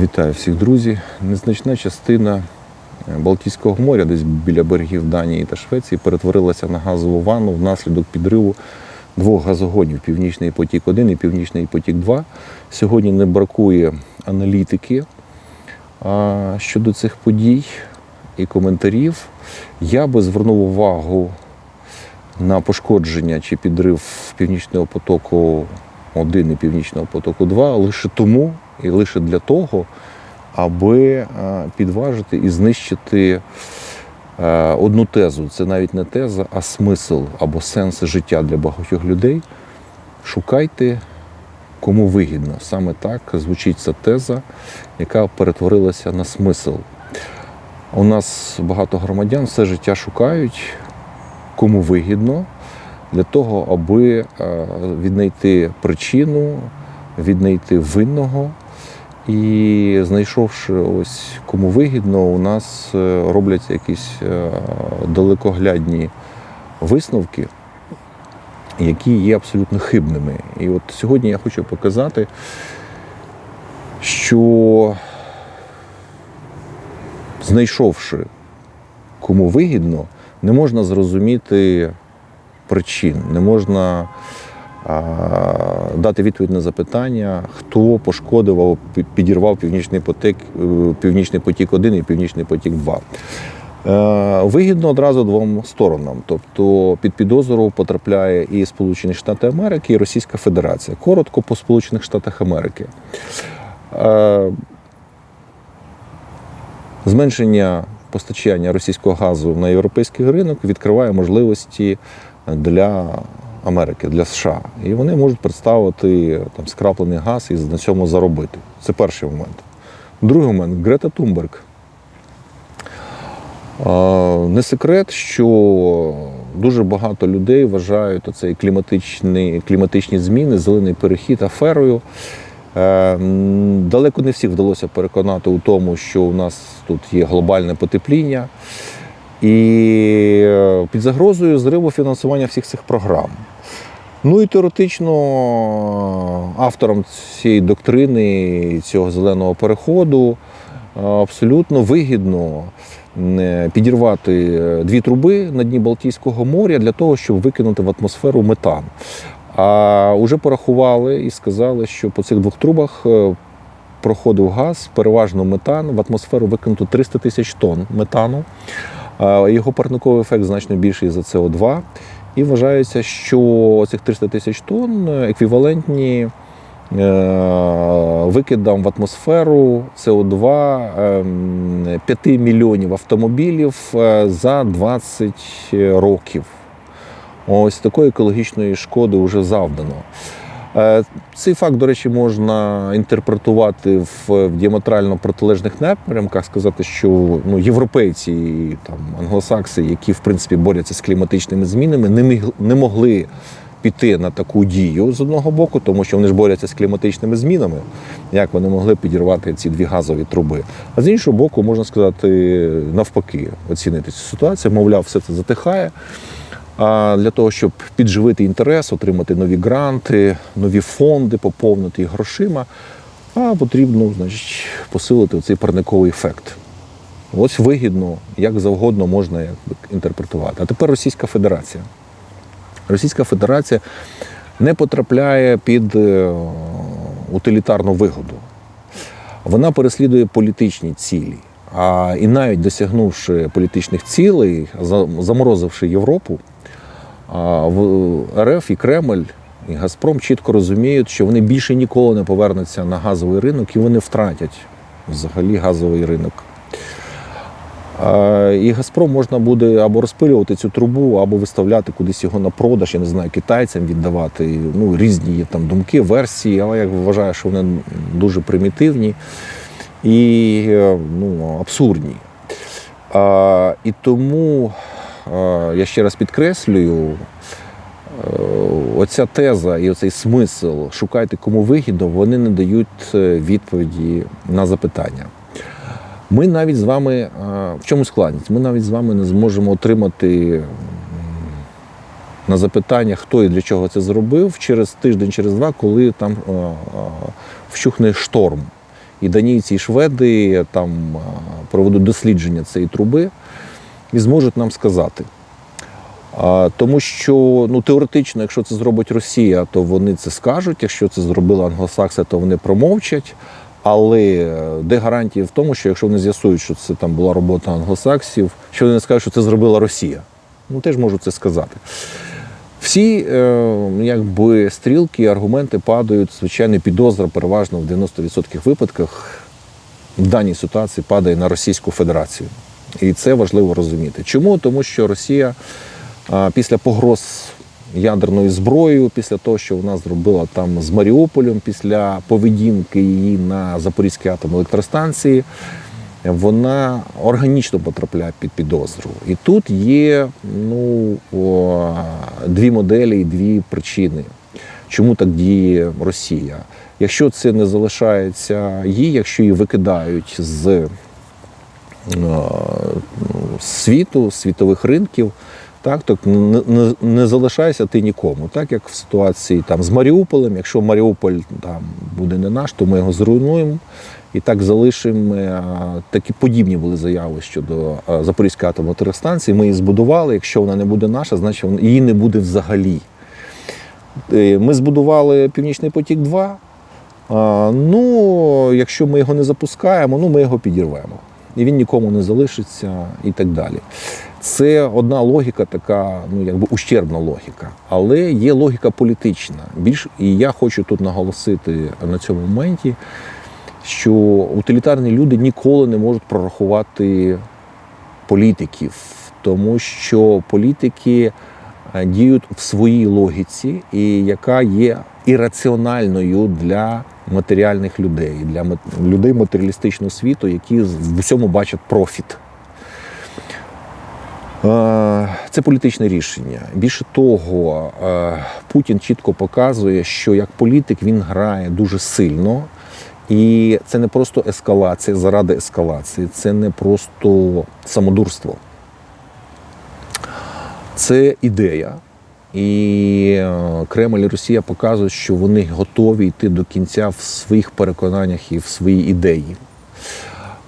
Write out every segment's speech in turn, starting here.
Вітаю всіх друзі. Незначна частина е, Балтійського моря, десь біля берегів Данії та Швеції, перетворилася на газову ванну внаслідок підриву двох газогонів Північний потік 1 і Північний потік 2. Сьогодні не бракує аналітики щодо цих подій і коментарів. Я би звернув увагу на пошкодження чи підрив Північного потоку 1 і Північного потоку 2 лише тому і лише для того, аби е, підважити і знищити е, одну тезу. Це навіть не теза, а смисл або сенс життя для багатьох людей. Шукайте, кому вигідно. Саме так звучить ця теза, яка перетворилася на смисл. У нас багато громадян все життя шукають, кому вигідно, для того, аби е, віднайти причину, віднайти винного. І знайшовши ось кому вигідно, у нас е, робляться якісь е, далекоглядні висновки, які є абсолютно хибними. І от сьогодні я хочу показати, що знайшовши кому вигідно, не можна зрозуміти причин, не можна дати відповідь на запитання, хто пошкодив підірвав північний потік, е, північний потік 1 і північний потік 2. Е, Вигідно одразу двом сторонам. Тобто під підозру потрапляє і Сполучені Штати Америки, і Російська Федерація. Коротко по Сполучених Штатах Америки. Е, Зменшення постачання російського газу на європейський ринок відкриває можливості для Америки, для США. І вони можуть представити там скраплений газ і на цьому заробити. Це перший момент. Другий момент Грета Тумберг. Не секрет, що дуже багато людей вважають цей кліматичні, кліматичні зміни, зелений перехід аферою. Е, Далеко не всіх вдалося переконати у тому, що у нас тут є глобальне потепління. І е, під загрозою зриву фінансування всіх цих програм. Ну і теоретично авторам цієї доктрини, цього зеленого переходу е, абсолютно вигідно е, підірвати е, дві труби на дні Балтійського моря для того, щоб викинути в атмосферу метан. А вже порахували і сказали, що по цих двох трубах е, проходив газ, переважно метан. В атмосферу викинуто 300 тисяч тонн метану. Його парниковий ефект значно більший за СО2. І вважається, що цих 300 тисяч тонн еквівалентні е, викидам в атмосферу СО2 5 мільйонів автомобілів е, за 20 років. Ось такої екологічної шкоди вже завдано. Е, Цей факт, до речі, можна інтерпретувати в, діаметрально протилежних напрямках, сказати, що ну, європейці, і, там, англосакси, які в принципі борються з кліматичними змінами, не, міг, не могли піти на таку дію з одного боку, тому що вони ж борються з кліматичними змінами, як вони могли підірвати ці дві газові труби. А з іншого боку, можна сказати, навпаки, оцінити цю ситуацію, мовляв, все це затихає. А для того, щоб підживити інтерес, отримати нові гранти, нові фонди, поповнити їх грошима, а потрібно значить, посилити цей парниковий ефект. Ось вигідно, як завгодно можна якби, інтерпретувати. А тепер Російська Федерація. Російська Федерація не потрапляє під е, утилітарну вигоду. Вона переслідує політичні цілі. А і навіть досягнувши політичних цілей, заморозивши Європу, в РФ і Кремль і Газпром чітко розуміють, що вони більше ніколи не повернуться на газовий ринок і вони втратять взагалі газовий ринок. І Газпром можна буде або розпилювати цю трубу, або виставляти кудись його на продаж, я не знаю, китайцям віддавати. Ну, різні є там думки, версії, але я вважаю, що вони дуже примітивні і е, ну, абсурдні. І тому я ще раз підкреслюю, е, оця теза і оцей смисл шукайте кому вигідно, вони не дають е, відповіді на запитання. Ми навіть з вами е, в чому складність? Ми навіть з вами не зможемо отримати на запитання, хто і для чого це зробив через тиждень, через два, коли там вщухне шторм і данійці, і шведи там проведуть дослідження цієї труби і зможуть нам сказати. Тому що ну, теоретично, якщо це зробить Росія, то вони це скажуть. Якщо це зробили англосакси, то вони промовчать. Але е, де гарантії в тому, що якщо вони з'ясують, що це там була робота англосаксів, що вони не скажуть, що це зробила Росія? Ну теж можу це сказати. Всі е, якби стрілки, аргументи падають, звичайно, підозра переважно в 90% випадках в даній ситуації падає на Російську Федерацію. І це важливо розуміти. Чому? Тому що Росія після погроз ядерною зброєю, після того, що вона зробила там з Маріуполем, після поведінки її на Запорізькій атомній електростанції, вона органічно потрапляє під підозру. І тут є ну, дві моделі і дві причини, чому так діє Росія. Якщо це не залишається їй, якщо її викидають з світу, світових ринків, так, так не, не, не залишаєшся ти нікому. Так як в ситуації там, з Маріуполем, якщо Маріуполь там, буде не наш, то ми його зруйнуємо і так залишимо. Е, Такі подібні були заяви щодо е, Запорізької атомної електростанції. Ми її збудували. Якщо вона не буде наша, значить її не буде взагалі. Е, Ми збудували Північний потік 2. Ну, якщо ми його не запускаємо, ну ми його підірвемо. І він нікому не залишиться і так далі. Це одна логіка, така, ну якби ущербна логіка. Але є логіка політична. Більш і я хочу тут наголосити на цьому моменті, що утилітарні люди ніколи не можуть прорахувати політиків, тому що політики діють в своїй логіці, і яка є ірраціональною для матеріальних людей, для людей матеріалістичного світу, які в усьому бачать профіт. Е, Це політичне рішення. Більше того, е, Путін чітко показує, що як політик він грає дуже сильно, і це не просто ескалація заради ескалації, це не просто самодурство. Це ідея. І е, Кремль і Росія показують, що вони готові йти до кінця в своїх переконаннях і в своїй ідеї.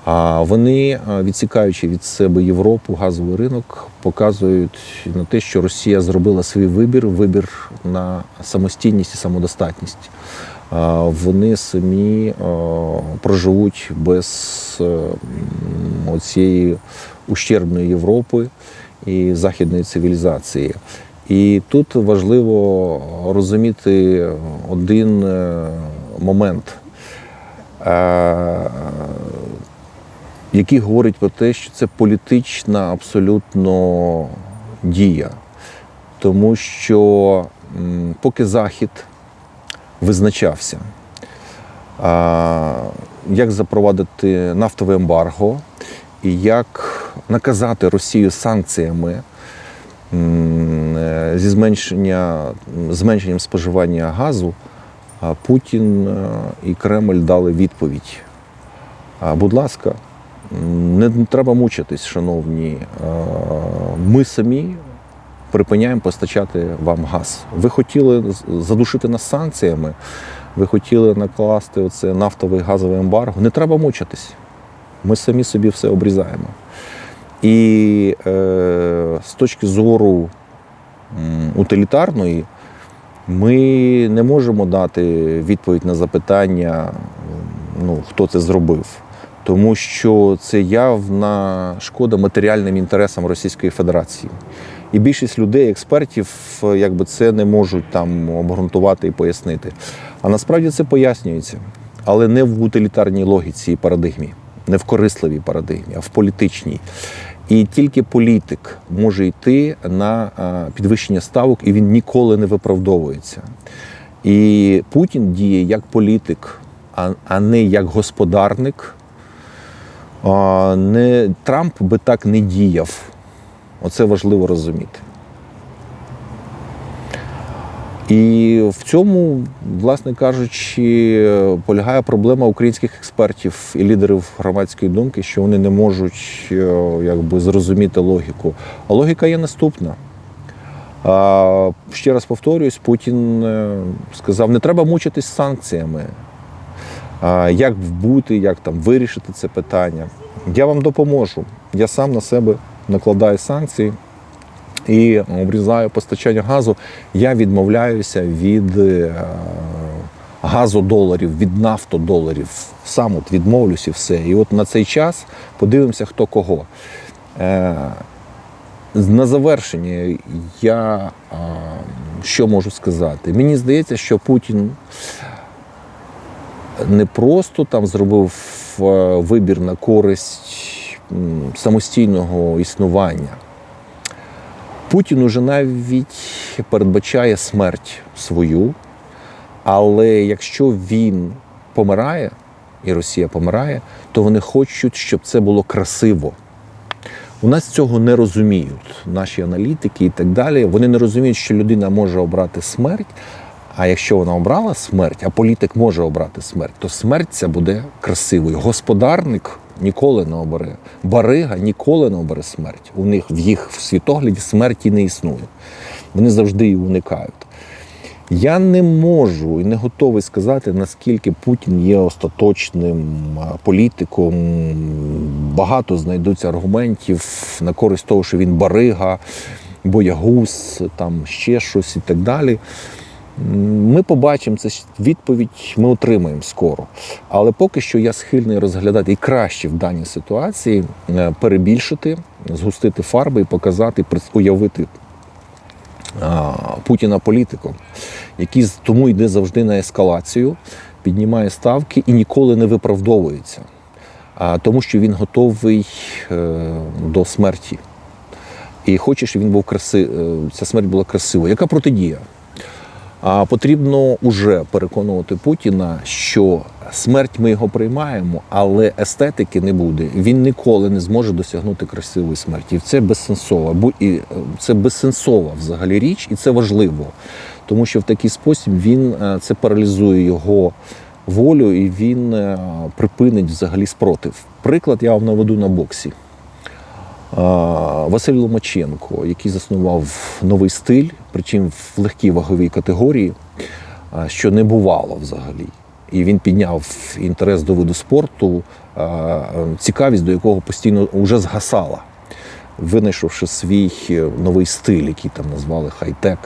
А вони, е, відсікаючи від себе Європу, газовий ринок, показують на те, що Росія зробила свій вибір, вибір на самостійність і самодостатність. Вони самі е, проживуть без м, оцієї ущербної Європи і західної цивілізації. І тут важливо розуміти один е, момент. Е, який говорить про те, що це політична абсолютно дія. Тому що поки Захід визначався, як запровадити нафтове ембарго і як наказати Росію санкціями е, зі зменшення, зменшенням споживання газу, Путін е, і Кремль дали відповідь. Будь ласка, не треба мучитись, шановні. Е, Ми самі припиняємо постачати вам газ. Ви хотіли задушити нас санкціями, ви хотіли накласти оце нафтовий газовий ембарго. Не треба мучитись. Ми самі собі все обрізаємо. І е, з точки зору утилітарної, ми не можемо дати відповідь на запитання, ну, хто це зробив. Тому що це явна шкода матеріальним інтересам Російської Федерації. І більшість людей, експертів, якби це не можуть там обґрунтувати і пояснити. А насправді це пояснюється, але не в утилітарній логіці і парадигмі, не в корисливій парадигмі, а в політичній. І тільки політик може йти на підвищення ставок, і він ніколи не виправдовується. І Путін діє як політик, а, не як господарник. Не, Трамп би так не діяв. Оце важливо розуміти. І в цьому, власне кажучи, полягає проблема українських експертів і лідерів громадської думки, що вони не можуть е, якби, зрозуміти логіку. А логіка є наступна. Ще раз повторююсь, Путін е, сказав, не треба мучитись санкціями. як бути, як там вирішити це питання. Я вам допоможу. Я сам на себе накладаю санкції і обрізаю постачання газу. Я відмовляюся від е, газодоларів, від нафтодоларів. Сам от відмовлюсь і все. І от на цей час подивимося, хто кого. Е, на завершення я що можу сказати? Мені здається, що Путін не просто там зробив е, вибір на користь самостійного існування. Путін уже навіть передбачає смерть свою, але якщо він помирає, і Росія помирає, то вони хочуть, щоб це було красиво. У нас цього не розуміють наші аналітики і так далі. Вони не розуміють, що людина може обрати смерть. А якщо вона обрала смерть, а політик може обрати смерть, то смерть ця буде красивою. Господарник ніколи не обере. Барига ніколи не обере смерть. У них в їх в світогляді смерті не існує. Вони завжди її уникають. Я не можу і не готовий сказати, наскільки Путін є остаточним політиком. Багато знайдуться аргументів на користь того, що він барига, боягуз, там ще щось і так далі. Ми побачимо це відповідь, ми отримаємо скоро. Але поки що я схильний розглядати і краще в даній ситуації е, перебільшити, згустити фарби і показати, уявити Путіна політиком, який тому йде завжди на ескалацію, піднімає ставки і ніколи не виправдовується, тому що він готовий е, до смерті. І хоче, щоб він був краси... е, ця смерть була красивою. Яка протидія? Потрібно уже переконувати Путіна, що смерть ми його приймаємо, але естетики не буде. Він ніколи не зможе досягнути красивої смерті. І це безсенсово. І е, це безсенсова взагалі річ, і це важливо, тому що в такий спосіб він е, це паралізує його волю, і він е, припинить взагалі спротив. Приклад я вам наведу на боксі. Василь Ломаченко, який заснував новий стиль, причому в легкій ваговій категорії, що не бувало взагалі. І він підняв інтерес до виду спорту, цікавість до якого постійно вже згасала, винайшовши свій е, новий стиль, який там назвали хай-тек.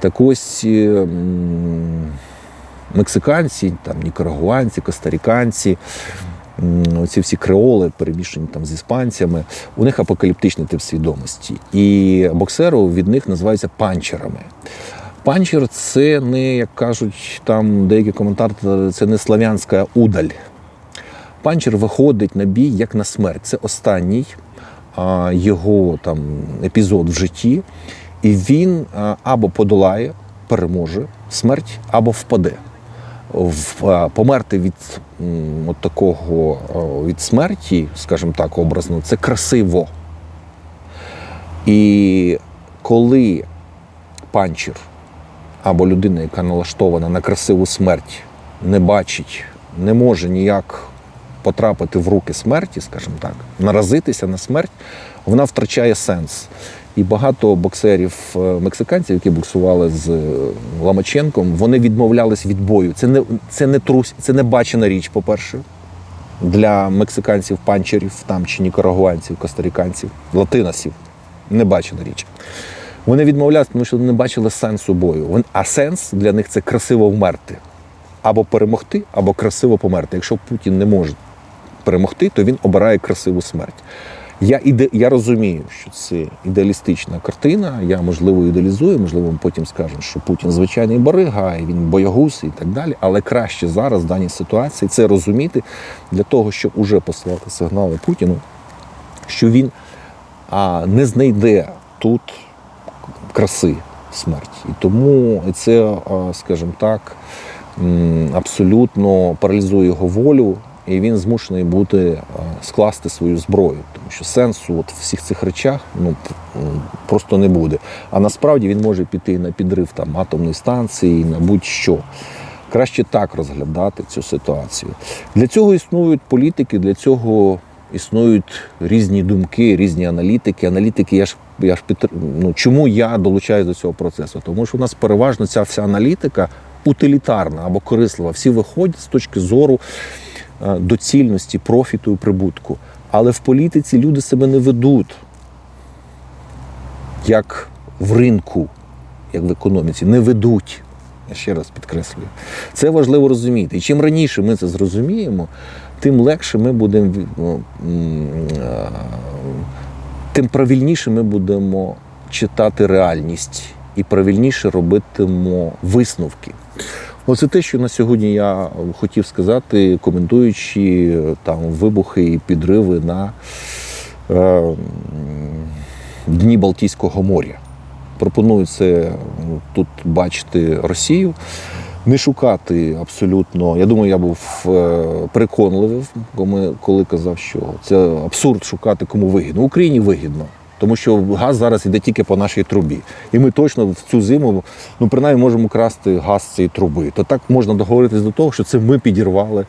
Так ось е, мексиканці, там, нікарагуанці, костаріканці, оці всі креоли, перемішані там з іспанцями, у них апокаліптичний тип свідомості. І боксери від них називаються панчерами. Панчер це не, як кажуть там деякі коментатори, це не славянська удаль. Панчер виходить на бій як на смерть. Це останній а, його там епізод в житті, і він а, або подолає, переможе смерть, або впаде. В, померти від от такого від смерті, скажімо так, образно, це красиво. І коли панчер або людина, яка налаштована на красиву смерть, не бачить, не може ніяк потрапити в руки смерті, скажімо так, наразитися на смерть, вона втрачає сенс. І багато боксерів е, які боксували з е, Ламаченком, вони відмовлялись від бою. Це не це не трус, це не бачена річ, по-перше, для мексиканців, панчерів там чи нікарагуанців, костаріканців, латиносів. Не бачена річ. Вони відмовлялися, тому що не бачили сенсу бою. А сенс для них це красиво вмерти. Або перемогти, або красиво померти. Якщо Путін не може перемогти, то він обирає красиву смерть. Я, іде, я розумію, що це ідеалістична картина. Я можливо ідеалізую, можливо, потім скажемо, що Путін звичайний барига, і він боягуз і так далі. Але краще зараз в даній ситуації це розуміти для того, щоб уже послати сигнали Путіну, що він а, не знайде тут краси смерті. І тому це, скажімо так, абсолютно паралізує його волю, і він змушений буде а, скласти свою зброю, тому що сенсу от всіх цих речах ну, просто не буде. А насправді він може піти на підрив там, атомної станції, на будь-що. Краще так розглядати цю ситуацію. Для цього існують політики, для цього існують різні думки, різні аналітики. Аналітики, я ж я ж підтр... ну, чому я долучаюся до цього процесу? Тому що у нас переважно ця вся аналітика утилітарна або корислива. Всі виходять з точки зору е, доцільності, профіту і прибутку. Але в політиці люди себе не ведуть як в ринку, як в економіці, не ведуть. Я ще раз підкреслюю. Це важливо розуміти. І чим раніше ми це зрозуміємо, тим легше ми будемо, е, тим правильніше ми будемо читати реальність і правильніше робитимо висновки. Оце те, що на сьогодні я хотів сказати, коментуючи е, там вибухи і підриви на е, дні Балтійського моря. Пропоную це ну, тут бачити Росію, не шукати абсолютно. Я думаю, я був е, переконливий, коли- коли казав, що це абсурд шукати кому вигідно. Україні вигідно. Тому що газ зараз йде тільки по нашій трубі. І ми точно в цю зиму, ну принаймні, можемо красти газ цієї труби. То так можна договоритись до того, що це ми підірвали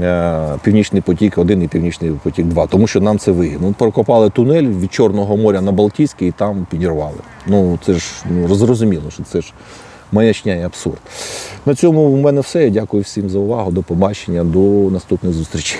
е, Північний потік 1 і Північний потік 2, тому що нам це вигідно. Ми прокопали тунель від Чорного моря на Балтійський і там підірвали. Ну це ж ну, зрозуміло, що це ж маячня і абсурд. На цьому в мене все. Я дякую всім за увагу. До побачення, до наступних зустрічей.